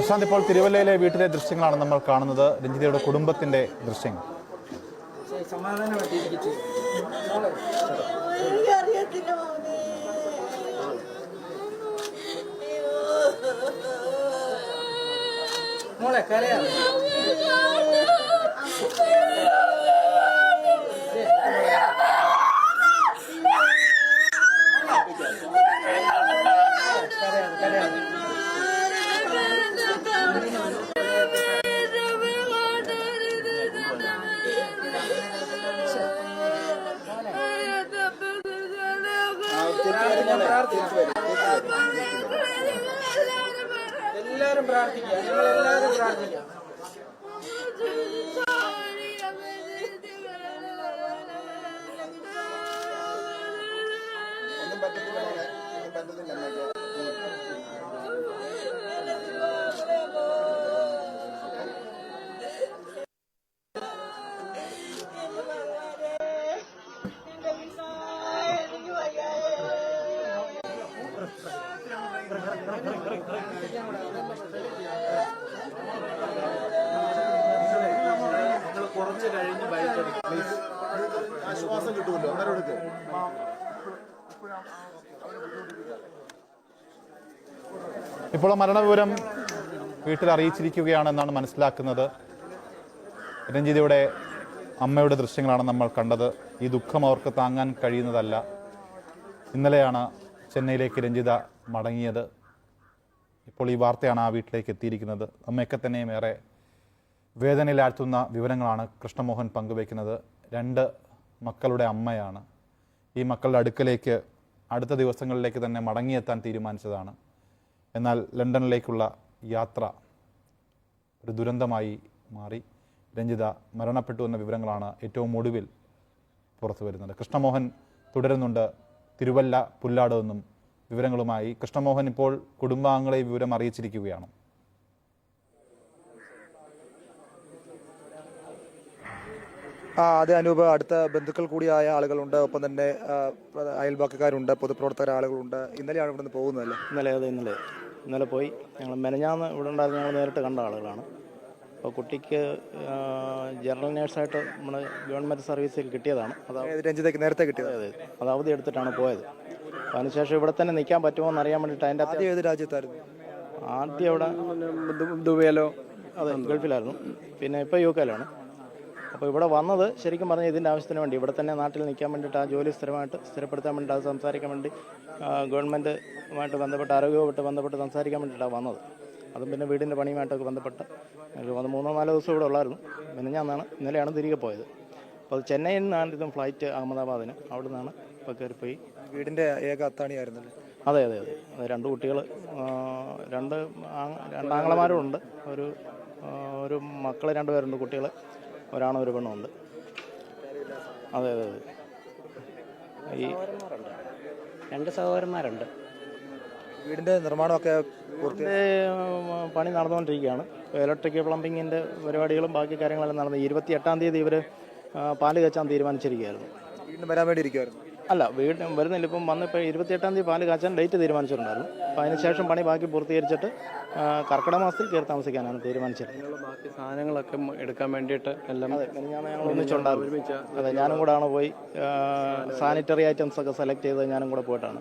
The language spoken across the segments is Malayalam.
പ്രശാന്ത് ഇപ്പോൾ തിരുവല്ലയിലെ വീട്ടിലെ ദൃശ്യങ്ങളാണ് നമ്മൾ കാണുന്നത്. രഞ്ജിതയുടെ കുടുംബത്തിന്റെ ദൃശ്യങ്ങൾ. മോളെ കരയാ. കുറച്ച് കഴിഞ്ഞ് ബൈക്ക് ആശ്വാസം കിട്ടുമല്ലോ അന്നേരം എടുക്ക്. ഇപ്പോൾ ആ മരണവിവരം വീട്ടിൽ അറിയിച്ചിരിക്കുകയാണെന്നാണ് മനസ്സിലാക്കുന്നത്. രഞ്ജിതയുടെ അമ്മയുടെ ദൃശ്യങ്ങളാണ് നമ്മൾ കണ്ടത്. ഈ ദുഃഖം അവർക്ക് താങ്ങാൻ കഴിയുന്നതല്ല. ഇന്നലെയാണ് ചെന്നൈയിലേക്ക് രഞ്ജിത മടങ്ങിയത്. ഇപ്പോൾ ഈ വാർത്തയാണ് ആ വീട്ടിലേക്ക് എത്തിയിരിക്കുന്നത്. അമ്മയൊക്കെ തന്നെയും ഏറെ വേദനയിലാഴ്ത്തുന്ന വിവരങ്ങളാണ് കൃഷ്ണമോഹൻ പങ്കുവയ്ക്കുന്നത്. രണ്ട് മക്കളുടെ അമ്മയാണ്. ഈ മക്കളുടെ അടുക്കലേക്ക് അടുത്ത ദിവസങ്ങളിലേക്ക് തന്നെ മടങ്ങിയെത്താൻ തീരുമാനിച്ചതാണ്. എന്നാൽ ലണ്ടനിലേക്കുള്ള യാത്ര ഒരു ദുരന്തമായി മാറി. രഞ്ജിത മരണപ്പെട്ടു എന്ന വിവരങ്ങളാണ് ഏറ്റവും ഒടുവിൽ പുറത്തു വരുന്നത്. കൃഷ്ണമോഹൻ തുടരുന്നുണ്ട് തിരുവല്ല പുല്ലാട് എന്നും വിവരങ്ങളുമായി. കൃഷ്ണമോഹൻ ഇപ്പോൾ കുടുംബാംഗങ്ങളെ വിവരം അറിയിച്ചിരിക്കുകയാണ്. ആ അതെ അനൂപ് അടുത്ത ബന്ധുക്കൾ കൂടിയായ ആളുകളുണ്ട്. ഒപ്പം തന്നെ അയൽവാക്കക്കാരുണ്ട് പൊതുപ്രവർത്തകർ ആളുകളുണ്ട്. ഇന്നലെയാണ് ഇവിടെ നിന്ന് പോകുന്നതല്ലേ? ഇന്നലെ അതെ ഇന്നലെ. ഇന്നലെ പോയി. ഞങ്ങൾ മെനഞ്ഞാന്ന് ഇവിടെ ഉണ്ടായിരുന്ന ഞങ്ങൾ നേരിട്ട് കണ്ട ആളുകളാണ്. അപ്പോൾ കുട്ടിക്ക് ജനറൽ നേഴ്സായിട്ട് നമ്മുടെ ഗവൺമെന്റ് സർവീസിൽ കിട്ടിയതാണ്. അത് ഏത് രഞ്ജിതയ്ക്ക് നേരത്തെ കിട്ടിയത്? അതെ അത്. അവധി എടുത്തിട്ടാണ് പോയത്. അപ്പോൾ അതിനുശേഷം ഇവിടെ തന്നെ നിൽക്കാൻ പറ്റുമോ എന്ന് അറിയാൻ വേണ്ടിയിട്ട് അതിന്റെ ആദ്യം ഏത് രാജ്യത്തായിരുന്നു? ആദ്യം അവിടെ ദുബൈയിലോ? അതെ ഗൾഫിലായിരുന്നു. പിന്നെ ഇപ്പോൾ യു കെയിലാണ്. അപ്പോൾ ഇവിടെ വന്നത് ശരിക്കും പറഞ്ഞാൽ ഇതിന്റെ ആവശ്യത്തിന് വേണ്ടി. ഇവിടെ തന്നെ നാട്ടിൽ നിൽക്കാൻ വേണ്ടിയിട്ട് ആ ജോലി സ്ഥിരമായിട്ട് സ്ഥിരപ്പെടുത്താൻ വേണ്ടി അത് സംസാരിക്കാൻ വേണ്ടി ഗവൺമെന്റുമായിട്ട് ബന്ധപ്പെട്ട് ആരോഗ്യവുമായിട്ട് ബന്ധപ്പെട്ട് സംസാരിക്കാൻ വേണ്ടിയിട്ടാണ് വന്നത്. അതും പിന്നെ വീടിന്റെ പണിയുമായിട്ടൊക്കെ ബന്ധപ്പെട്ട് വന്ന് മൂന്നോ നാലോ ദിവസം ഇവിടെ ഉള്ളായിരുന്നു. പിന്നെ ഞാനാണ് ഇന്നലെയാണ് തിരികെ പോയത്. അപ്പോൾ അത് ചെന്നൈയിൽ നിന്നാണ് ഇതും ഫ്ലൈറ്റ് അഹമ്മദാബാദിന്. അവിടെ നിന്നാണ് ഇപ്പോൾ കയറിപ്പോയി. വീടിന്റെ ഏക അത്താണിയായിരുന്നല്ലേ? അതെ അതെ അതെ. അതെ രണ്ട് കുട്ടികൾ രണ്ട് ആങ്- രണ്ടാങ്ങളമാരും ഉണ്ട്. ഒരു ഒരു മക്കൾ രണ്ടുപേരുണ്ട് കുട്ടികൾ ഒരാണും ഒരു പെണ്ണുണ്ട് അതെ അതെ അതെ. ഈ രണ്ട് സഹോദരന്മാരുണ്ട്. വീടിന്റെ നിർമ്മാണമൊക്കെ പൂർത്തി പണി നടന്നുകൊണ്ടിരിക്കുകയാണ്. ഇലക്ട്രിക് പ്ലംബിങ്ങിന്റെ പരിപാടികളും ബാക്കി കാര്യങ്ങളെല്ലാം നടന്നു ഇരുപത്തി എട്ടാം തീയതി ഇവർ പാൽ കച്ചാൻ തീരുമാനിച്ചിരിക്കുകയായിരുന്നു. വീണ്ടും വരാൻ വേണ്ടി ഇരിക്കുമായിരുന്നു അല്ല വീട് വരുന്നില്ല ഇപ്പം വന്നിപ്പോൾ ഇരുപത്തിയെട്ടാം തീയതി പാൽ കാച്ചാൻ ഡേറ്റ് തീരുമാനിച്ചിട്ടുണ്ടായിരുന്നു. അപ്പോൾ അതിനുശേഷം പണി ബാക്കി പൂർത്തീകരിച്ചിട്ട് കർക്കിട കർക്കിടക മാസത്തിൽ കയറി താമസിക്കാനാണ് തീരുമാനിച്ചത്. ബാക്കി സാധനങ്ങളൊക്കെ എടുക്കാൻ വേണ്ടിയിട്ട് എല്ലാം ഞാൻ ഞങ്ങൾ ഒന്നിച്ചുണ്ടായിരുന്നു. അതെ ഞാനും കൂടാണ് പോയി സാനിറ്ററി ഐറ്റംസ് ഒക്കെ സെലക്ട് ചെയ്ത് ഞാനും കൂടെ പോയിട്ടാണ്.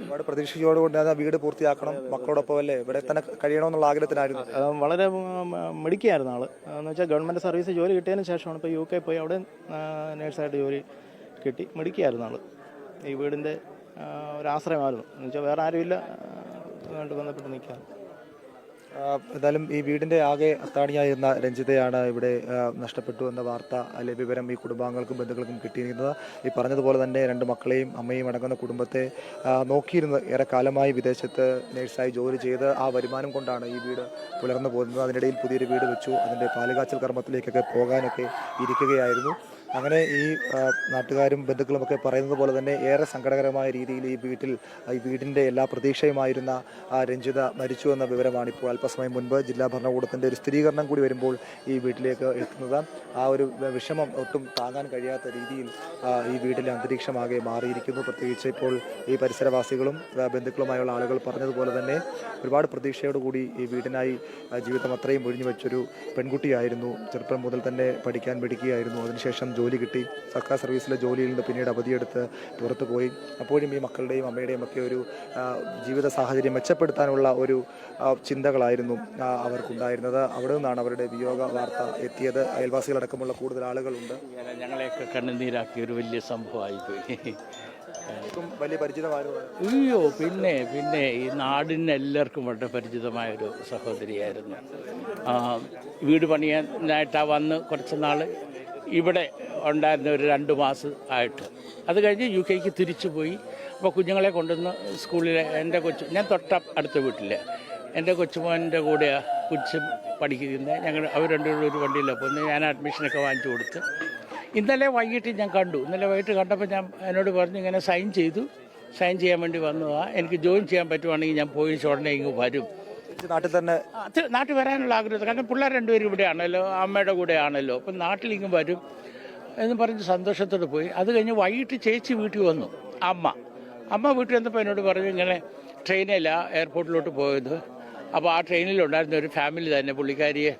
ഒരുപാട് പ്രതീക്ഷയോടുകൂടി ആ വീട് പൂർത്തിയാക്കണം മക്കളോടൊപ്പം അല്ലേ? ഇവിടെ തന്നെ കഴിയണമെന്നുള്ള ആഗ്രഹത്തിനായിരുന്നു വളരെ മിടുക്കിയായിരുന്നു ആൾ. എന്ന് വെച്ചാൽ ഗവൺമെന്റ് സർവീസ് ജോലി കിട്ടിയതിന് ശേഷമാണ് ഇപ്പോൾ യു കെ പോയി അവിടെ നേഴ്സായിട്ട് ജോലി കിട്ടി. മിടുക്കിയായിരുന്നു ആൾ. ഈ വീടിന്റെ ഒരു ആശ്രയമായിരുന്നു. എന്ന് വെച്ചാൽ വേറെ ആരുമില്ല അതുകൊണ്ട് ബന്ധപ്പെട്ട് നിൽക്കാൻ. ആ, എന്തായാലും ഈ വീടിന്റെ ആകെ അത്താണിയായിരുന്ന രഞ്ജിതയാണ് ഇവിടെ നഷ്ടപ്പെട്ടു എന്ന വാർത്ത അല്ലെ വിവരം ഈ കുടുംബാംഗങ്ങൾക്കും ബന്ധുക്കൾക്കും കിട്ടിയിരിക്കുന്നത്. ഈ പറഞ്ഞതുപോലെ തന്നെ രണ്ട് മക്കളെയും അമ്മയും അടങ്ങുന്ന കുടുംബത്തെ നോക്കിയിരുന്ന ഏറെ കാലമായി വിദേശത്ത് നേഴ്സായി ജോലി ചെയ്ത് ആ വരുമാനം കൊണ്ടാണ് ഈ വീട് പുലർന്നു പോകുന്നത്. അതിനിടയിൽ പുതിയൊരു വീട് വെച്ചു. അതിന്റെ പാലുകാച്ചൽ കർമ്മത്തിലേക്കൊക്കെ പോകാനൊക്കെ ഇരിക്കുകയായിരുന്നു. അങ്ങനെ ഈ നാട്ടുകാരും ബന്ധുക്കളും ഒക്കെ പറയുന്നത് പോലെ തന്നെ ഏറെ സങ്കടകരമായ രീതിയിൽ ഈ വീട്ടിൽ ഈ വീടിന്റെ എല്ലാ പ്രതീക്ഷയുമായിരുന്ന ആ രഞ്ജിത മരിച്ചു എന്ന വിവരമാണ് ഇപ്പോൾ അല്പസമയം മുൻപ് ജില്ലാ ഭരണകൂടത്തിന്റെ ഒരു സ്ഥിരീകരണം കൂടി വരുമ്പോൾ ഈ വീട്ടിലേക്ക് എത്തുന്നത്. ആ ഒരു വിഷമം ഒട്ടും താങ്ങാൻ കഴിയാത്ത രീതിയിൽ ഈ വീട്ടിലെ അന്തരീക്ഷമാകെ മാറിയിരിക്കുന്നു. പ്രത്യേകിച്ച് ഇപ്പോൾ ഈ പരിസരവാസികളും ബന്ധുക്കളുമായുള്ള ആളുകൾ പറഞ്ഞതുപോലെ തന്നെ ഒരുപാട് പ്രതീക്ഷയോടുകൂടി ഈ വീടിനായി ജീവിതം അത്രയും ഒഴിഞ്ഞു വെച്ചൊരു പെൺകുട്ടിയായിരുന്നു. ചെറുപ്പം മുതൽ തന്നെ പഠിക്കാൻ പഠിക്കുകയായിരുന്നു അതിനുശേഷം ജോലി കിട്ടി. സർക്കാർ സർവീസിലെ ജോലിയിൽ നിന്ന് പിന്നീട് അവധിയെടുത്ത് പുറത്തു പോയി. അപ്പോഴും ഈ മക്കളുടെയും അമ്മയുടെയും ഒക്കെ ഒരു ജീവിത സാഹചര്യം മെച്ചപ്പെടുത്താനുള്ള ഒരു ചിന്തകളായിരുന്നു അവർക്കുണ്ടായിരുന്നത്. അവിടെ നിന്നാണ് അവരുടെ വിയോഗ വാർത്ത എത്തിയത്. അയൽവാസികളടക്കമുള്ള കൂടുതൽ ആളുകളുണ്ട്. ഞങ്ങളെയൊക്കെ കണ്ണുനീരാക്കിയ ഒരു വലിയ സംഭവമായി പോയി വലിയ പരിചിതമായിരുന്നു. അയ്യോ പിന്നെ പിന്നെ ഈ നാടിന് എല്ലാവർക്കും വളരെ പരിചിതമായ ഒരു സഹോദരിയായിരുന്നു വീട് പണിയാനായിട്ടാണ് വന്ന് കുറച്ച് നാൾ ഇവിടെ ഉണ്ടായിരുന്ന ഒരു രണ്ട് മാസം ആയിട്ട്. അത് കഴിഞ്ഞ് യു കെക്ക് തിരിച്ചു പോയി. അപ്പോൾ കുഞ്ഞുങ്ങളെ കൊണ്ടുവന്ന് സ്കൂളിൽ എന്റെ കൊച്ചു ഞാൻ തൊട്ട അടുത്ത വീട്ടിലെ. എന്റെ കൊച്ചുമോന്റെ കൂടെ കൊച്ചും പഠിക്കുന്നത്. ഞങ്ങൾ അവർ രണ്ടുപേരും ഒരു വണ്ടിയിലാണ് പോകുന്നത് ഞാൻ അഡ്മിഷനൊക്കെ വാങ്ങിച്ചു കൊടുത്ത്. ഇന്നലെ വൈകിട്ട് ഞാൻ കണ്ടു. ഇന്നലെ വൈകിട്ട് കണ്ടപ്പോൾ ഞാൻ എന്നോട് പറഞ്ഞു ഇങ്ങനെ സൈൻ ചെയ്തു. സൈൻ ചെയ്യാൻ വേണ്ടി വന്നതാണ് എനിക്ക് ജോയിൻ ചെയ്യാൻ പറ്റുവാണെങ്കിൽ ഞാൻ പോയി ഉടനെ ഇങ്ങ് വരും. നാട്ടിൽ തന്നെ നാട്ടിൽ വരാനുള്ള ആഗ്രഹം കാരണം പിള്ളേർ രണ്ടുപേരും ഇവിടെയാണല്ലോ. അമ്മയുടെ കൂടെയാണല്ലോ. അപ്പം നാട്ടിലിങ്ങ് വരും. എന്ന് പറഞ്ഞ് സന്തോഷത്തോടെ പോയി. അത് കഴിഞ്ഞ് വൈകിട്ട് ചേച്ചി വീട്ടിൽ വന്നു. അമ്മ. അമ്മ വീട്ടിൽ വന്നപ്പോൾ എന്നോട് പറഞ്ഞു ഇങ്ങനെ ട്രെയിനല്ല എയർപോർട്ടിലോട്ട് പോയത്. അപ്പോൾ ആ ട്രെയിനിലുണ്ടായിരുന്ന ഒരു ഫാമിലി തന്നെ പുള്ളിക്കാരിയെ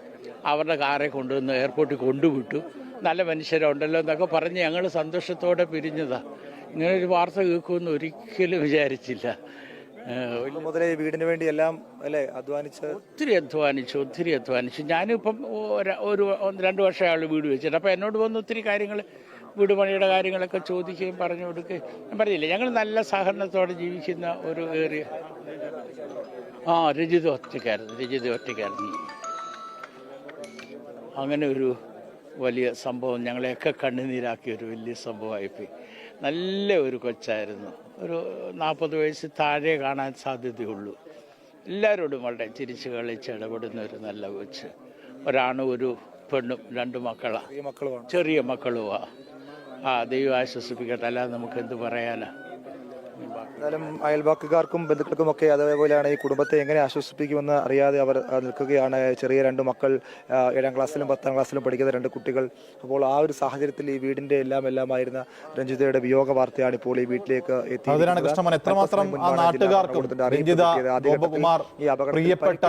അവരുടെ കാറെ കൊണ്ടുവന്ന് എയർപോർട്ടിൽ കൊണ്ടുവിട്ടു. നല്ല മനുഷ്യരുണ്ടല്ലോ എന്നൊക്കെ പറഞ്ഞ് ഞങ്ങൾ സന്തോഷത്തോടെ പിരിഞ്ഞതാണ് ഇങ്ങനെ ഒരു വാർത്ത കേൾക്കുമെന്ന് ഒരിക്കലും വിചാരിച്ചില്ല. മുതലേ വീടിന് വേണ്ടി എല്ലാം അല്ലേ അധ്വാനിച്ച് ഒത്തിരി അധ്വാനിച്ചു ഒത്തിരി അധ്വാനിച്ചു. ഞാനിപ്പം ഒരു- ഒരു വർഷം ആൾ വീട് വെച്ചിട്ട്. അപ്പോൾ എന്നോട് വന്ന് ഒത്തിരി കാര്യങ്ങൾ വീട് പണിയുടെ കാര്യങ്ങളൊക്കെ ചോദിക്കുകയും പറഞ്ഞു കൊടുക്കുകയും. ഞാൻ പറഞ്ഞില്ല ഞങ്ങൾ നല്ല സഹകരണത്തോടെ ജീവിക്കുന്ന ഒരു ഏറിയ ആ രജിത ഒറ്റയ്ക്കായിരുന്നു രജിത ഒറ്റയ്ക്കായിരുന്നു. അങ്ങനെ ഒരു വലിയ സംഭവം ഞങ്ങളെയൊക്കെ കണ്ണുനീരാക്കിയ ഒരു വലിയ സംഭവമായിപ്പോയി. നല്ല ഒരു കൊച്ചായിരുന്നു. ഒരു നാൽപ്പത് വയസ്സ് താഴെ കാണാൻ സാധ്യതയുള്ളൂ. എല്ലാവരോടും വളരെ ചിരിച്ചു കളിച്ച് ഇടപെടുന്ന ഒരു നല്ല കൊച്ച്. ഒരാണും ഒരു പെണ്ണും രണ്ട് മക്കളാണ് മക്കളുമാണ്. ചെറിയ മക്കളുമാ ആ ദൈവം ആശ്വസിപ്പിക്കട്ടെ. അല്ലാതെ നമുക്ക് എന്ത് പറയാനാ? എന്നാലും അയൽവാക്കുകാർക്കും ബന്ധുക്കൾക്കും ഒക്കെ അതേപോലെയാണ് ഈ കുടുംബത്തെ എങ്ങനെ ആശ്വസിപ്പിക്കുമെന്ന് അറിയാതെ അവർ നിൽക്കുകയാണ്. ചെറിയ രണ്ട് മക്കൾ ഏഴാം ക്ലാസ്സിലും പത്താം ക്ലാസ്സിലും പഠിക്കുന്ന രണ്ട് കുട്ടികൾ. അപ്പോൾ ആ ഒരു സാഹചര്യത്തിൽ ഈ വീടിന്റെ എല്ലാം എല്ലാമായിരുന്ന രഞ്ജിതയുടെ വിയോഗ വാർത്തയാണ് ഇപ്പോൾ ഈ വീട്ടിലേക്ക് പ്രിയപ്പെട്ട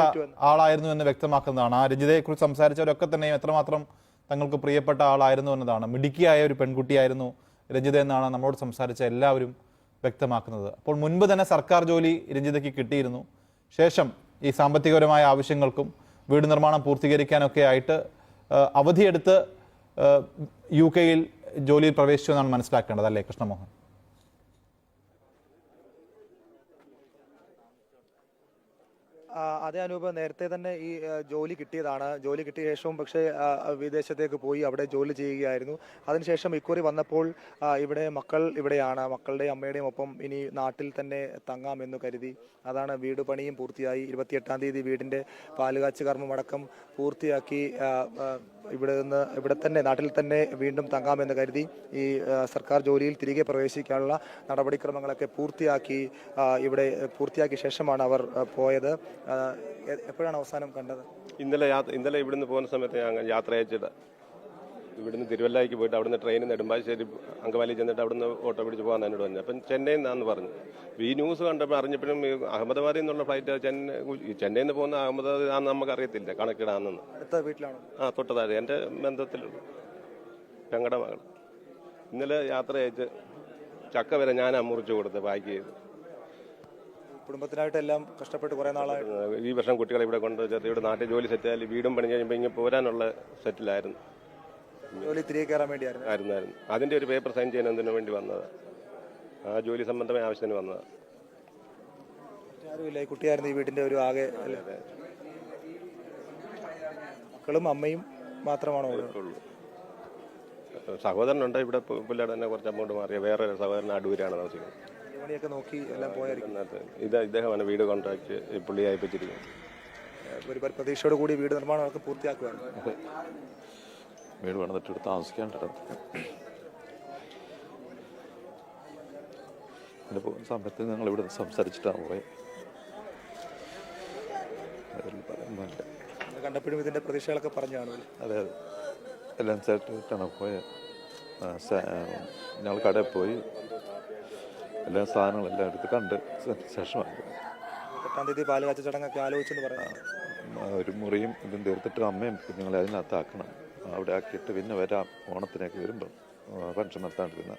ആളായിരുന്നു എന്ന് വ്യക്തമാക്കുന്നതാണ്. ആ രഞ്ജിതയെ കുറിച്ച് സംസാരിച്ചവരൊക്കെ തന്നെ എത്രമാത്രം തങ്ങൾക്ക് പ്രിയപ്പെട്ട ആളായിരുന്നു എന്നതാണ്. മിടുക്കിയായ ഒരു പെൺകുട്ടിയായിരുന്നു രഞ്ജിത എന്നാണ് നമ്മളോട് സംസാരിച്ച എല്ലാവരും വ്യക്തമാക്കുന്നത്. അപ്പോൾ മുൻപ് തന്നെ സർക്കാർ ജോലി രഞ്ജിതയ്ക്ക് കിട്ടിയിരുന്നു. ശേഷം ഈ സാമ്പത്തികപരമായ ആവശ്യങ്ങൾക്കും വീട് നിർമ്മാണം പൂർത്തീകരിക്കാനൊക്കെ ആയിട്ട് അവധിയെടുത്ത് യു കെയിൽ ജോലിയിൽ പ്രവേശിച്ചു എന്നാണ് മനസ്സിലാക്കേണ്ടത് അല്ലേ കൃഷ്ണമോഹൻ? അതെ അനൂപ് നേരത്തെ തന്നെ ഈ ജോലി കിട്ടിയതാണ്. ജോലി കിട്ടിയ ശേഷവും പക്ഷേ വിദേശത്തേക്ക് പോയി അവിടെ ജോലി ചെയ്യുകയായിരുന്നു. അതിനുശേഷം ഇക്കുറി വന്നപ്പോൾ ഇവിടെ മക്കൾ ഇവിടെയാണ്. മക്കളുടെയും അമ്മയുടെയും ഒപ്പം ഇനി നാട്ടിൽ തന്നെ തങ്ങാമെന്ന് കരുതി. അതാണ് വീട് പണിയും പൂർത്തിയായി. ഇരുപത്തിയെട്ടാം തീയതി വീടിന്റെ പാലുകാച്ച് കർമ്മമടക്കം പൂർത്തിയാക്കി ഇവിടെ നിന്ന് ഇവിടെ തന്നെ നാട്ടിൽ തന്നെ വീണ്ടും തങ്ങാമെന്ന് കരുതി. ഈ സർക്കാർ ജോലിയിൽ തിരികെ പ്രവേശിക്കാനുള്ള നടപടിക്രമങ്ങളൊക്കെ പൂർത്തിയാക്കി ഇവിടെ പൂർത്തിയാക്കിയ ശേഷമാണ് അവർ പോയത്. എപ്പോഴാണ് അവസാനം കണ്ടത്? ഇന്നലെ ഇന്നലെ ഇവിടുന്ന് പോകുന്ന സമയത്ത് ഞാൻ യാത്ര അയച്ചത് ഇവിടുന്ന് തിരുവല്ലയ്ക്ക് പോയിട്ട് അവിടുന്ന് ട്രെയിനിൽ നെടുമ്പാശ്ശേരി അങ്കമാലി ചെന്നിട്ട് അവിടുന്ന് ഓട്ടോ പിടിച്ച് പോകാൻ എന്നോട് പറഞ്ഞു. അപ്പം ചെന്നൈയിൽ നിന്നാന്ന് പറഞ്ഞു. ഈ ന്യൂസ് കണ്ടപ്പോൾ അറിഞ്ഞപ്പോഴും അഹമ്മദാബാദിൽ നിന്നുള്ള ഫ്ലൈറ്റ് ചെന്നൈ ചെന്നൈയിൽ നിന്ന് പോകുന്ന അഹമ്മദാബാദ് ആണെന്ന് നമുക്ക് അറിയത്തില്ല കണക്കിടാന്നെന്ന് അടുത്ത വീട്ടിലാണോ? ആ തൊട്ടതാഴെ. എന്റെ ബന്ധത്തിലുള്ള പെങ്ങടെ മകൾ ഇന്നലെ യാത്ര അയച്ച് ചക്ക വരെ ഞാനാ മുറിച്ച് കൊടുത്ത് പാക്ക് ചെയ്ത്. കുടുംബത്തിനായിട്ടെല്ലാം കഷ്ടപ്പെട്ട് കുറെ നാളായിട്ട് ഈ വർഷം കുട്ടികളെ ഇവിടെ കൊണ്ട് ചേർത്ത് ഇവിടെ നാട്ടിൽ ജോലി സെറ്റായാൽ വീടും പണി കഴിയുമ്പോൾ ഇങ്ങനെ പോരാനുള്ള സെറ്റിലായിരുന്നു ജോലി തിരികെ കയറാൻ വേണ്ടിയായിരുന്നു. ആയിരുന്നായിരുന്നു. അതിന്റെ ഒരു പേപ്പർ സൈൻ ചെയ്യാൻ എന്തിനു വേണ്ടി വന്നത്? ആ ജോലി സംബന്ധമായ ആവശ്യത്തിന് വന്നത്. ആരുമില്ല ഈ കുട്ടിയായിരുന്നു ഈ വീടിന്റെ ഒരു ആകെ അല്ലേ? മക്കളും അമ്മയും മാത്രമാണോ? ഉള്ളൂ. സഹോദരനുണ്ട് ഇവിടെ പുല്ലാട് തന്നെ കുറച്ച് അങ്ങോട്ട് മാറിയ. വേറെ ഒരു സഹോദരൻ അടൂരാണ് താമസിക്കുന്നത്. പണിയൊക്കെ നോക്കി എല്ലാം പോയായിരിക്കും. ഇത് ഇദ്ദേഹമാണ് വീട് കോൺട്രാക്ട് പുള്ളി അയപ്പിച്ചിരിക്കുന്നത് ഒരു പ്രതീക്ഷയോട് കൂടി വീട് നിർമ്മാണം ഒക്കെ പൂർത്തിയാക്കുകയാണ് വീട് പണിതിട്ട് താമസിക്കാൻ പോകുന്ന സമയത്ത് ഞങ്ങൾ ഇവിടെ സംസാരിച്ചിട്ടാണ് പോയത് അതിൽ പറയുന്നില്ല കണ്ടപ്പോഴും ഇതിന്റെ പ്രതീക്ഷകളൊക്കെ പറഞ്ഞു കാണുമല്ലോ അതെ അതെ. എല്ലാം സെറ്റായിട്ടാണ് പോയത് ഞങ്ങൾ കടയിൽ പോയി. എല്ലാ സാധനങ്ങളെല്ലാം എടുത്ത് കണ്ട് ശേഷമാണ് എട്ടാം തീയതി പാൽ കാച്ച ചടങ്ങൊക്കെ ആലോചിച്ചെന്ന് പറയുന്നത് ഒരു മുറിയും ഇതും തീർത്തിട്ട് അമ്മയും കുഞ്ഞുങ്ങളെ അതിനകത്താക്കണം. അവിടെ ആക്കിയിട്ട് പിന്നെ വരാം ഓണത്തിനൊക്കെ വരുമ്പം ഫംഗ്ഷൻ നടത്താണ്ടിരുന്ന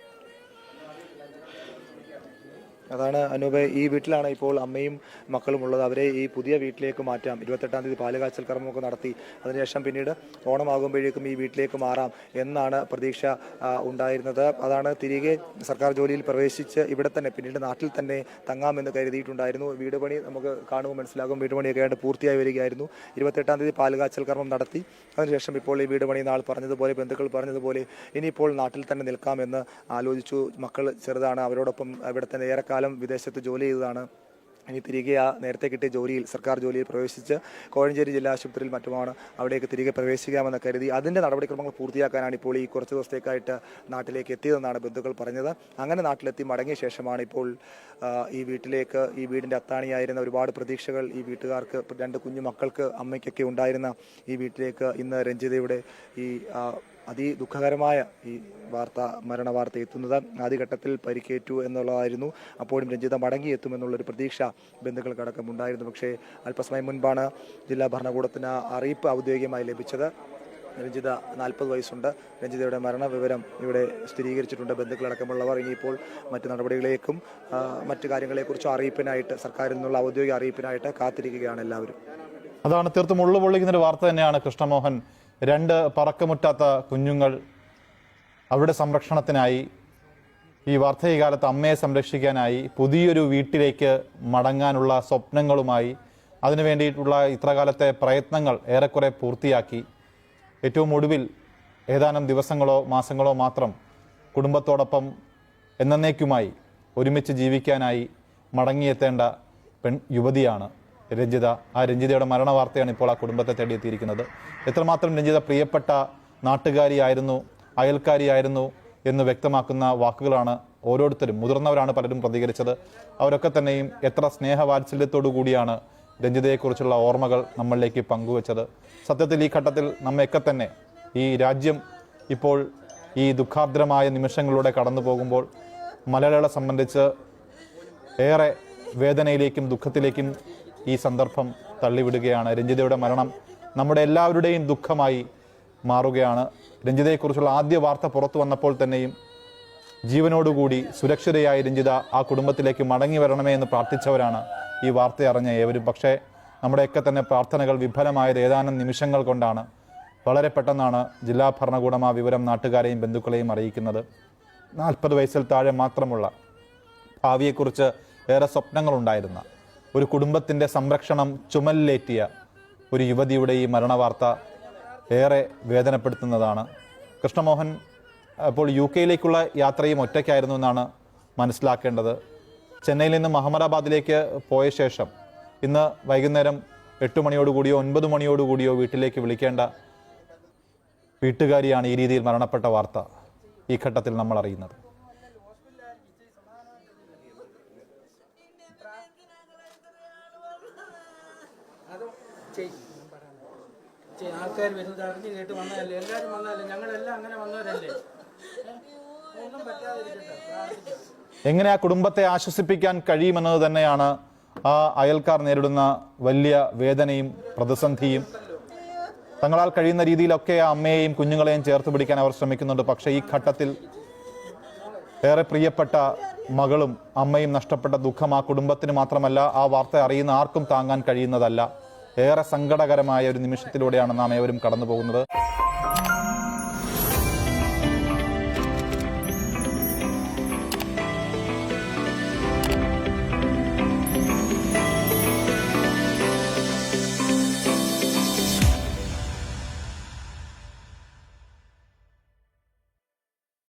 അതാണ് അനൂപ്. ഈ വീട്ടിലാണ് ഇപ്പോൾ അമ്മയും മക്കളും ഉള്ളത്. അവരെ ഈ പുതിയ വീട്ടിലേക്ക് മാറ്റാം. ഇരുപത്തെട്ടാം തീയതി പാലുകാച്ചൽ കർമ്മമൊക്കെ നടത്തി. അതിനുശേഷം പിന്നീട് ഓണമാകുമ്പോഴേക്കും ഈ വീട്ടിലേക്ക് മാറാം എന്നാണ് പ്രതീക്ഷ ഉണ്ടായിരുന്നത്. അതാണ് തിരികെ സർക്കാർ ജോലിയിൽ പ്രവേശിച്ച് ഇവിടെ തന്നെ പിന്നീട് നാട്ടിൽ തന്നെ തങ്ങാമെന്ന് കരുതിയിട്ടുണ്ടായിരുന്നു. വീട് പണി നമുക്ക് കാണുമ്പോൾ മനസ്സിലാകും. വീട് പണിയൊക്കെ ആയിട്ട് പൂർത്തിയായി വരികയായിരുന്നു. ഇരുപത്തെട്ടാം തീയതി പാലുകാച്ചൽ കർമ്മം നടത്തി. അതിനുശേഷം ഇപ്പോൾ ഈ വീട് പണി നാൾ പറഞ്ഞതുപോലെ ബന്ധുക്കൾ പറഞ്ഞതുപോലെ ഇനിയിപ്പോൾ നാട്ടിൽ തന്നെ നിൽക്കാമെന്ന് ആലോചിച്ചു. മക്കൾ ചെറുതാണ്. അവരോടൊപ്പം ഇവിടെ തന്നെ ഏറെക്കാലം വിദേശത്ത് ജോലി ചെയ്തതാണ്. ഇനി തിരികെ ആ നേരത്തെ കിട്ടിയ ജോലിയിൽ സർക്കാർ ജോലിയിൽ പ്രവേശിച്ച് കോഴഞ്ചേരി ജില്ലാ ആശുപത്രിയിൽ മറ്റുമാണ് അവിടേക്ക് തിരികെ പ്രവേശിക്കാമെന്ന് കരുതി. അതിന്റെ നടപടിക്രമങ്ങൾ പൂർത്തിയാക്കാനാണ് ഇപ്പോൾ ഈ കുറച്ച് ദിവസത്തേക്കായിട്ട് നാട്ടിലേക്ക് എത്തിയതെന്നാണ് ബന്ധുക്കൾ പറഞ്ഞത്. അങ്ങനെ നാട്ടിലെത്തി മടങ്ങിയ ശേഷമാണ് ഇപ്പോൾ ഈ വീട്ടിലേക്ക് ഈ വീടിന്റെ അത്താണിയായിരുന്ന ഒരുപാട് പ്രതീക്ഷകൾ ഈ വീട്ടുകാർക്ക് രണ്ട് കുഞ്ഞു മക്കൾക്ക് അമ്മയ്ക്കൊക്കെ ഉണ്ടായിരുന്ന ഈ വീട്ടിലേക്ക് ഇന്ന് രഞ്ജിതയുടെ ഈ ആ, അതിദുഃഖകരമായ ഈ വാർത്ത മരണ വാർത്ത എത്തുന്നത് ആദ്യഘട്ടത്തിൽ പരിക്കേറ്റു എന്നുള്ളതായിരുന്നു. അപ്പോഴും രഞ്ജിത മടങ്ങിയെത്തുമെന്നുള്ളൊരു പ്രതീക്ഷ ബന്ധുക്കൾക്കടക്കം ഉണ്ടായിരുന്നു പക്ഷേ അല്പസമയം മുൻപാണ് ജില്ലാ ഭരണകൂടത്തിന് അറിയിപ്പ് ഔദ്യോഗികമായി ലഭിച്ചത്. രഞ്ജിത നാൽപ്പത് വയസ്സുണ്ട്. രഞ്ജിതയുടെ മരണവിവരം ഇവിടെ സ്ഥിരീകരിച്ചിട്ടുണ്ട് ബന്ധുക്കളടക്കമുള്ളവർ. ഇനിയിപ്പോൾ മറ്റ് നടപടികളേക്കും മറ്റു കാര്യങ്ങളെക്കുറിച്ചും അറിയിപ്പിനായിട്ട് സർക്കാരിൽ നിന്നുള്ള ഔദ്യോഗിക അറിയിപ്പിനായിട്ട് കാത്തിരിക്കുകയാണ് എല്ലാവരും. അതാണ് തീർത്തും ഉള്ളു പൊള്ളിക്കുന്ന ഒരു വാർത്ത തന്നെയാണ് കൃഷ്ണമോഹൻ രണ്ട് പറക്കമുറ്റാത്ത കുഞ്ഞുങ്ങൾ അവരുടെ സംരക്ഷണത്തിനായി ഈ വാർദ്ധക്യകാലത്ത് അമ്മയെ സംരക്ഷിക്കാനായി പുതിയൊരു വീട്ടിലേക്ക് മടങ്ങാനുള്ള സ്വപ്നങ്ങളുമായി അതിനു വേണ്ടിയിട്ടുള്ള ഇത്രകാലത്തെ പ്രയത്നങ്ങൾ ഏറെക്കുറെ പൂർത്തിയാക്കി. ഏറ്റവും ഒടുവിൽ ഏതാനും ദിവസങ്ങളോ മാസങ്ങളോ മാത്രം കുടുംബത്തോടൊപ്പം എന്നേക്കുമായി ഒരുമിച്ച് ജീവിക്കാനായി മടങ്ങിയെത്തേണ്ട പെൺ യുവതിയാണ് രഞ്ജിത ആ രഞ്ജിതയുടെ മരണ വാർത്തയാണ് ഇപ്പോൾ ആ കുടുംബത്തെ തേടിയെത്തിയിരിക്കുന്നത്. എത്രമാത്രം രഞ്ജിത പ്രിയപ്പെട്ട നാട്ടുകാരിയായിരുന്നു അയൽക്കാരിയായിരുന്നു എന്ന് വ്യക്തമാക്കുന്ന വാക്കുകളാണ് ഓരോരുത്തരും മുതിർന്നവരാണ് പലരും പ്രതികരിച്ചത്. അവരൊക്കെ തന്നെയും എത്ര സ്നേഹവാത്സല്യത്തോടു കൂടിയാണ് രഞ്ജിതയെക്കുറിച്ചുള്ള ഓർമ്മകൾ നമ്മളിലേക്ക് പങ്കുവച്ചത്. സത്യത്തിൽ ഈ ഘട്ടത്തിൽ നമ്മയൊക്കെ തന്നെ ഈ രാജ്യം ഇപ്പോൾ ഈ ദുഃഖാർദ്രമായ നിമിഷങ്ങളിലൂടെ കടന്നു പോകുമ്പോൾ മലയാളികളെ സംബന്ധിച്ച് ഏറെ വേദനയിലേക്കും ദുഃഖത്തിലേക്കും ഈ സന്ദർഭം തള്ളിവിടുകയാണ്. രഞ്ജിതയുടെ മരണം നമ്മുടെ എല്ലാവരുടെയും ദുഃഖമായി മാറുകയാണ്. രഞ്ജിതയെക്കുറിച്ചുള്ള ആദ്യ വാർത്ത പുറത്തു വന്നപ്പോൾ തന്നെയും ജീവനോടുകൂടി സുരക്ഷിതയായി രഞ്ജിത ആ കുടുംബത്തിലേക്ക് മടങ്ങി വരണമേ എന്ന് പ്രാർത്ഥിച്ചവരാണ് ഈ വാർത്ത അറിഞ്ഞ ഏവരും പക്ഷേ നമ്മുടെയൊക്കെ തന്നെ പ്രാർത്ഥനകൾ വിഫലമായത് ഏതാനും നിമിഷങ്ങൾ കൊണ്ടാണ്. വളരെ പെട്ടെന്നാണ് ജില്ലാ ഭരണകൂടം ആ വിവരം നാട്ടുകാരെയും ബന്ധുക്കളെയും അറിയിക്കുന്നത്. നാൽപ്പത് വയസ്സിൽ താഴെ മാത്രമുള്ള ഭാവിയെക്കുറിച്ച് ഏറെ സ്വപ്നങ്ങളുണ്ടായിരുന്ന ഒരു കുടുംബത്തിന്റെ സംരക്ഷണം ചുമലിലേറ്റിയ ഒരു യുവതിയുടെ ഈ മരണവാർത്ത ഏറെ വേദനപ്പെടുത്തുന്നതാണ്. കൃഷ്ണമോഹൻ അപ്പോൾ യു കെയിലേക്കുള്ള യാത്രയും ഒറ്റയ്ക്കായിരുന്നു എന്നാണ് മനസ്സിലാക്കേണ്ടത്. ചെന്നൈയിൽ നിന്ന് അഹമ്മദാബാദിലേക്ക് പോയ ശേഷം ഇന്ന് വൈകുന്നേരം എട്ട് മണിയോടുകൂടിയോ ഒൻപത് മണിയോടുകൂടിയോ വീട്ടിലേക്ക് വിളിക്കേണ്ട വീട്ടുകാരിയാണ് ഈ രീതിയിൽ മരണപ്പെട്ട വാർത്ത ഈ ഘട്ടത്തിൽ നമ്മൾ അറിയുന്നത് അത് ചെയ്യും. ആൾക്കാർ വരുന്നത് അറിഞ്ഞ് കേട്ട് വന്നതല്ലേ? എല്ലാവരും വന്നതല്ലേ? ഞങ്ങളെല്ലാം അങ്ങനെ വന്നവരല്ലേ? ഒന്നും പറ്റാതിരിക്കട്ടെ. എങ്ങനെ ആ കുടുംബത്തെ ആശ്വസിപ്പിക്കാൻ കഴിയുമെന്നത് തന്നെയാണ് ആ അയൽക്കാർ നേരിടുന്ന വലിയ വേദനയും പ്രതിസന്ധിയും. തങ്ങളാൽ കഴിയുന്ന രീതിയിലൊക്കെ ആ അമ്മയെയും കുഞ്ഞുങ്ങളെയും ചേർത്ത് പിടിക്കാൻ അവർ ശ്രമിക്കുന്നുണ്ട്. പക്ഷേ ഈ ഘട്ടത്തിൽ ഏറെ പ്രിയപ്പെട്ട മകളും അമ്മയും നഷ്ടപ്പെട്ട ദുഃഖം ആ കുടുംബത്തിന് മാത്രമല്ല ആ വാർത്ത അറിയുന്ന ആർക്കും താങ്ങാൻ കഴിയുന്നതല്ല. ഏറെ സങ്കടകരമായ ഒരു നിമിഷത്തിലൂടെയാണ് നാം ഏവരും കടന്നു പോകുന്നത്